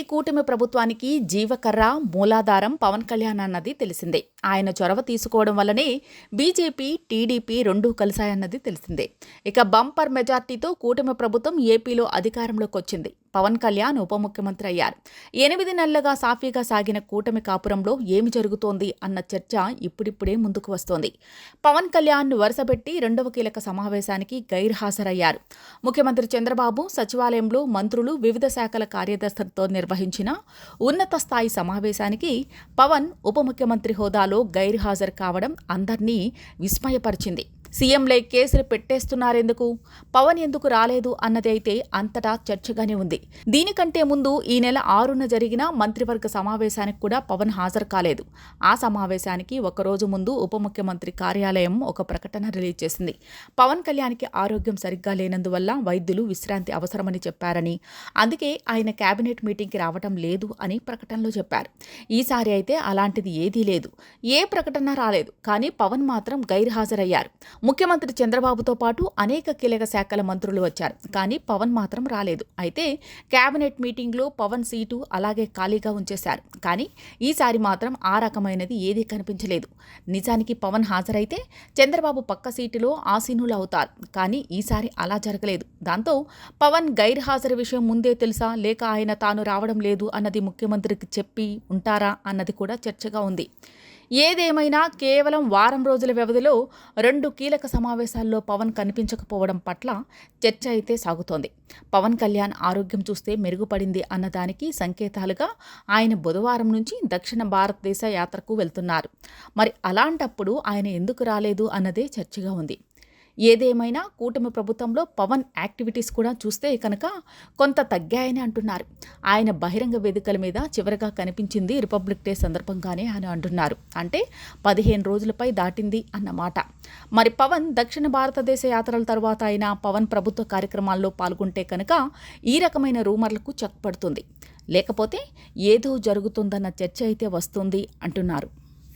AP కూటమి ప్రభుత్వానికి జీవకర్ర మూలాధారం పవన్ కళ్యాణ్ అన్నది తెలిసిందే. ఆయన చొరవ తీసుకోవడం వల్లనే బీజేపీ టీడీపీ రెండూ కలిశాయన్నది తెలిసిందే. ఇక బంపర్ మెజార్టీతో కూటమి ప్రభుత్వం ఏపీలో అధికారంలోకి వచ్చింది పవన్ కళ్యాణ్ ఉప ముఖ్యమంత్రి అయ్యారు. ఎనిమిది నెలలుగా సాఫీగా సాగిన కూటమి కాపురంలో ఏమి జరుగుతోంది అన్న చర్చ ఇప్పుడిప్పుడే ముందుకు వస్తోంది. పవన్ కళ్యాణ్ వరుసపెట్టి రెండవ కీలక సమావేశానికి గైర్హాజరయ్యారు. ముఖ్యమంత్రి చంద్రబాబు సచివాలయంలో మంత్రులు వివిధ శాఖల కార్యదర్శులతో నిర్వహించిన ఉన్నత స్థాయి సమావేశానికి పవన్ ఉప ముఖ్యమంత్రి హోదాలో గైర్హాజరు కావడం అందర్నీ విస్మయపరిచింది. సీఎంలే కేసులు పెట్టేస్తున్నారెందుకు? పవన్ ఎందుకు రాలేదు అన్నది అయితే అంతటా చర్చగానే ఉంది. దీనికంటే ముందు ఈ నెల ఆరున జరిగిన మంత్రివర్గ సమావేశానికి కూడా పవన్ హాజరు కాలేదు. ఆ సమావేశానికి ఒకరోజు ముందు ఉప ముఖ్యమంత్రి కార్యాలయం ఒక ప్రకటన రిలీజ్ చేసింది. పవన్ కళ్యాణ్కి ఆరోగ్యం సరిగ్గా లేనందువల్ల వైద్యులు విశ్రాంతి అవసరమని చెప్పారని అందుకే ఆయన కేబినెట్ మీటింగ్కి రావటం లేదు అని ప్రకటనలో చెప్పారు. ఈసారి అయితే అలాంటిది ఏదీ లేదు. ఏ ప్రకటన రాలేదు. కానీ పవన్ మాత్రం గైర్హాజరయ్యారు. ముఖ్యమంత్రి చంద్రబాబుతో పాటు అనేక కీలక శాఖల మంత్రులు వచ్చారు. కానీ పవన్ మాత్రం రాలేదు. అయితే కేబినెట్ మీటింగ్లో పవన్ సీటు అలాగే ఖాళీగా ఉంచేశారు. కానీ ఈసారి మాత్రం ఆ రకమైనది ఏదీ కనిపించలేదు. నిజానికి పవన్ హాజరైతే చంద్రబాబు పక్క సీటులో ఆసీనులు అవుతారు. కానీ ఈసారి అలా జరగలేదు. దాంతో పవన్ గైర్హాజరు విషయం ముందే తెలుసా? లేక ఆయన తాను రావడం లేదు అన్నది ముఖ్యమంత్రికి చెప్పి ఉంటారా? అన్నది కూడా చర్చగా ఉంది. ఏదేమైనా కేవలం వారం రోజుల వ్యవధిలో రెండు కీలక సమావేశాల్లో పవన్ కనిపించకపోవడం పట్ల చర్చ అయితే సాగుతోంది. పవన్ కళ్యాణ్ ఆరోగ్యం చూస్తే మెరుగుపడింది అన్నదానికి సంకేతాలుగా ఆయన బుధవారం నుంచి దక్షిణ భారతదేశ యాత్రకు వెళ్తున్నారు. మరి అలాంటప్పుడు ఆయన ఎందుకు రాలేదు అన్నదే చర్చగా ఉంది. ఏదేమైనా కూటమి ప్రభుత్వంలో పవన్ యాక్టివిటీస్ కూడా చూస్తే కనుక కొంత తగ్గాయని అంటున్నారు. ఆయన బహిరంగ వేదికల మీద చివరగా కనిపించింది రిపబ్లిక్ డే సందర్భంగానే అని అంటున్నారు. అంటే పదిహేను రోజులపై దాటింది అన్నమాట. మరి పవన్ దక్షిణ భారతదేశ యాత్రల తర్వాత అయినా పవన్ ప్రభుత్వ కార్యక్రమాల్లో పాల్గొంటే కనుక ఈ రకమైన రూమర్లకు చెక్ పడుతుంది లేకపోతే ఏదో జరుగుతుందన్న చర్చ అయితే వస్తుంది అంటున్నారు.